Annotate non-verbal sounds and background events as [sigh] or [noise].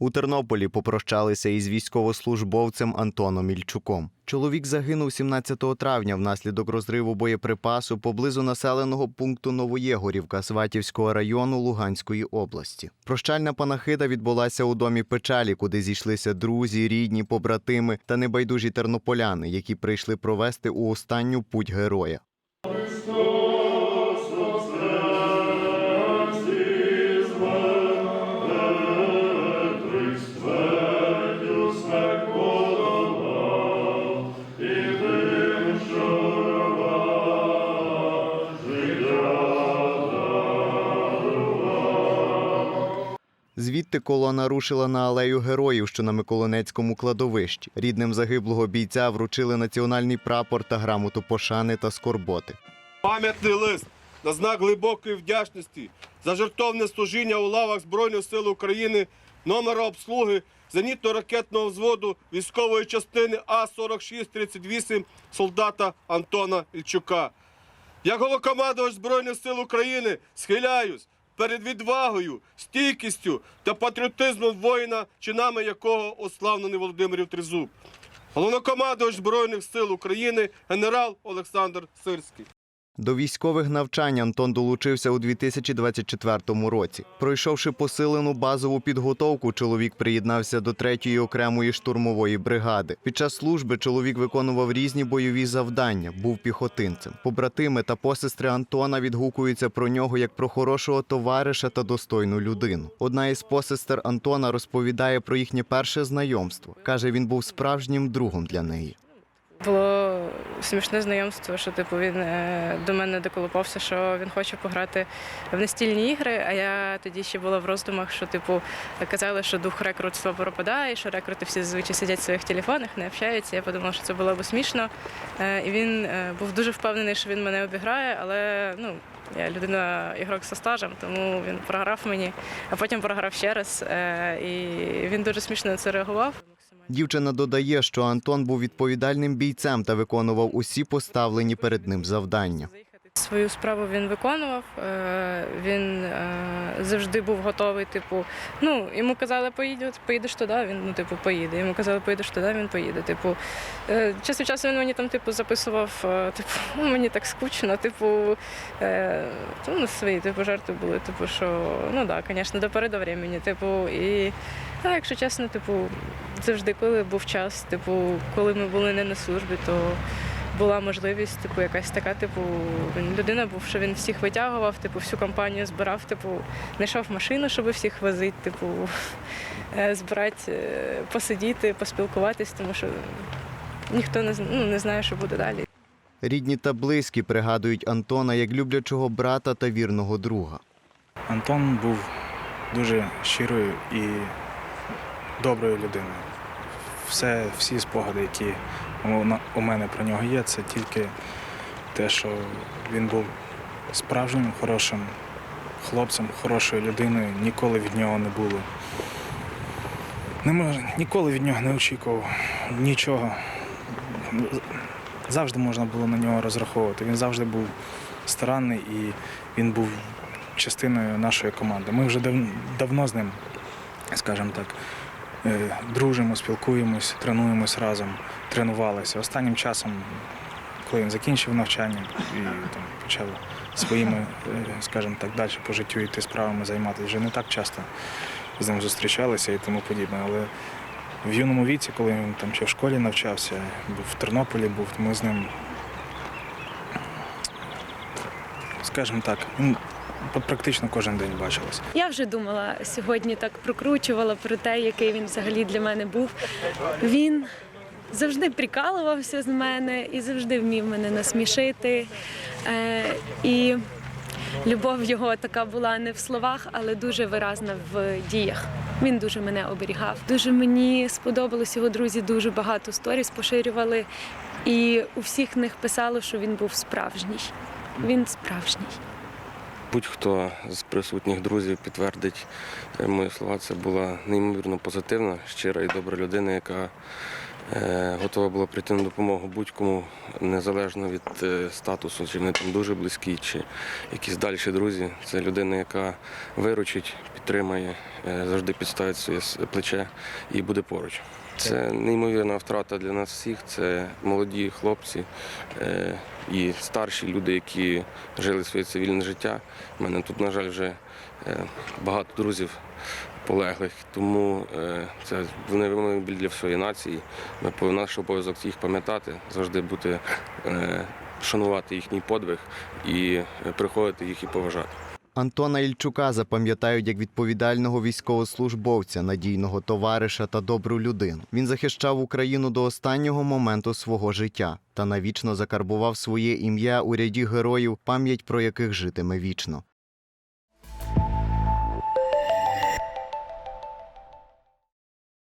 У Тернополі попрощалися із військовослужбовцем Антоном Ільчуком. Чоловік загинув 17 травня внаслідок розриву боєприпасу поблизу населеного пункту Новоєгорівка Сватівського району Луганської області. Прощальна панахида відбулася у домі печалі, куди зійшлися друзі, рідні, побратими та небайдужі тернополяни, які прийшли провести у останню путь героя. Звідти колона рушила на алею героїв, що на Миколинецькому кладовищі. Рідним загиблого бійця вручили національний прапор та грамоту пошани та скорботи. Пам'ятний лист на знак глибокої вдячності за жертовне служіння у лавах Збройних сил України, номера обслуги зенітно-ракетного взводу військової частини А-4638 солдата Антона Ільчука. Як головкомандувач Збройних сил України схиляюсь перед відвагою, стійкістю та патріотизмом воїна, чинами якого ославлений Володимирів Тризуб. Головнокомандувач Збройних сил України генерал Олександр Сирський. До військових навчань Антон долучився у 2024 році. Пройшовши посилену базову підготовку, чоловік приєднався до 3-ї окремої штурмової бригади. Під час служби чоловік виконував різні бойові завдання, був піхотинцем. Побратими та посестри Антона відгукуються про нього як про хорошого товариша та достойну людину. Одна із посестер Антона розповідає про їхнє перше знайомство. каже, він був справжнім другом для неї. Було смішне знайомство, що типу він е, до мене доколупався, що він хоче пограти в настільні ігри. А я тоді ще була в роздумах, що типу казали, що дух рекрутства пропадає, що рекрути всі зазвичай сидять в своїх телефонах, не общаються. Я подумала, що це було б смішно. Е, І він е, був дуже впевнений, що він мене обіграє, але ну. Я людина ігрок зі стажем, тому він програв мені, а потім програв ще раз. І він дуже смішно на це реагував. Дівчина додає, що Антон був відповідальним бійцем та виконував усі поставлені перед ним завдання. Свою справу він виконував. е, Він е, завжди був готовий. Типу, ну йому казали, поїдь, поїдеш туди. Він ну, типу, поїде. Йому казали, поїдеш туди, він поїде. Типу, е, час від часу він мені там типу записував, типу, [laughs] ну мені так скучно. Типу, ну свої типу жарти були. Типу, що ну да, звісно, до пори до времени. Типу, і а, якщо чесно, типу, завжди, коли був час, типу, коли ми були не на службі, то була можливість, типу, якась така, типу, він людина був, що він всіх витягував, типу, всю компанію збирав, типу, знайшов машину, щоб всіх возити, типу, е, збирати, е, посидіти, поспілкуватись, тому що ніхто не, ну, не знає, що буде далі. Рідні та близькі пригадують Антона як люблячого брата та вірного друга. Антон був дуже щирою і доброю людиною. Все, всі спогади, які у мене про нього є, це тільки те, що він був справжнім хорошим хлопцем, хорошою людиною, ніколи від нього не було. Не мож, ніколи від нього не очікував нічого. Завжди можна було на нього розраховувати. Він завжди був старанний і він був частиною нашої команди. Ми вже дав- давно з ним, скажімо так, дружимо, спілкуємось, тренуємось разом, тренувалися. Останнім часом, коли він закінчив навчання і там, почав своїми, е, скажімо так, далі по життю йти справами займатися, вже не так часто з ним зустрічалися і тому подібне. Але в юному віці, коли він там ще в школі навчався, в Тернополі був, ми з ним, скажімо так, практично кожен день бачилися. Я вже думала сьогодні, так прокручувала про те, який він взагалі для мене був. Він завжди прикалувався з мене і завжди вмів мене насмішити. Е, і любов його така була не в словах, але дуже виразна в діях. Він дуже мене оберігав. Дуже мені сподобалось його друзі, дуже багато сторіс поширювали. І у всіх них писало, що він був справжній. Він справжній. Будь-хто з присутніх друзів підтвердить е, мої слова. Це була неймовірно позитивна, щира і добра людина, яка е, готова була прийти на допомогу будь-кому, незалежно від е, статусу, чи вони там дуже близькі, чи якісь далі друзі. Це людина, яка виручить, підтримає, завжди підставить своє плече і буде поруч. Це неймовірна втрата для нас всіх. Це молоді хлопці е, і старші люди, які жили своє цивільне життя. У мене тут, на жаль, вже е, багато друзів полеглих, тому е, це невимовний біль для всієї нації. Ми наш обов'язок їх пам'ятати, завжди бути, шанувати їхній подвиг і приходити їх і поважати. Антона Ільчука запам'ятають як відповідального військовослужбовця, надійного товариша та добру людину. Він захищав Україну до останнього моменту свого життя та навічно закарбував своє ім'я у ряді героїв, пам'ять про яких житиме вічно.